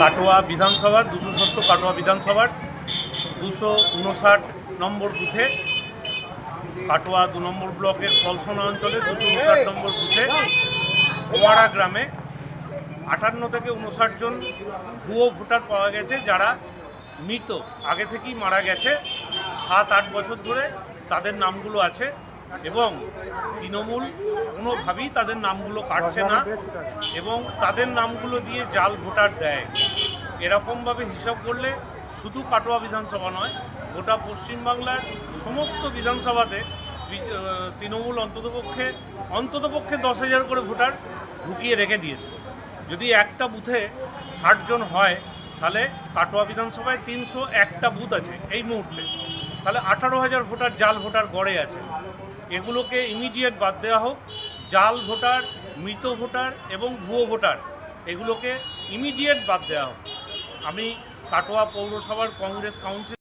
কাটোয়া বিধানসভার, দুশো সত্তর কাটোয়া বিধানসভার, দুশো উনষাট নম্বর বুথে, কাটোয়া দু নম্বর ব্লকের ফলসোনা অঞ্চলে দুশো উনষাট নম্বর বুথে কুমারা গ্রামে আটান্ন থেকে উনষাট জন ভুয়ো ভোটার পাওয়া গেছে যারা মৃত, আগে থেকেই মারা গেছে, সাত আট বছর ধরে তাদের নামগুলো আছে। এবং তৃণমূল কোনোভাবেই তাদের নামগুলো কাটছে না এবং তাদের নামগুলো দিয়ে জাল ভোটার দেয়। এরকমভাবে হিসাব করলে শুধু কাটোয়া বিধানসভা নয়, গোটা পশ্চিমবাংলার সমস্ত বিধানসভাতে তৃণমূল অন্ততপক্ষে অন্ততপক্ষে দশ হাজার করে ভোটার ঢুকিয়ে রেখে দিয়েছে। যদি একটা বুথে ষাটজন হয়, তাহলে কাটোয়া বিধানসভায় তিনশো একটা বুথ আছে এই মুহূর্তে। তাহলে আঠারো হাজার ভোটার জাল ভোটার গড়ে আছে। এগুলোকে ইমিডিয়েট বাদ দেওয়া হোক। জাল ভোটার, মৃত ভোটার এবং ভুয়ো ভোটার, এগুলোকে ইমিডিয়েট বাদ দেওয়া হোক। আমি কাটোয়া পৌরসভার কংগ্রেস কাউন্সিলর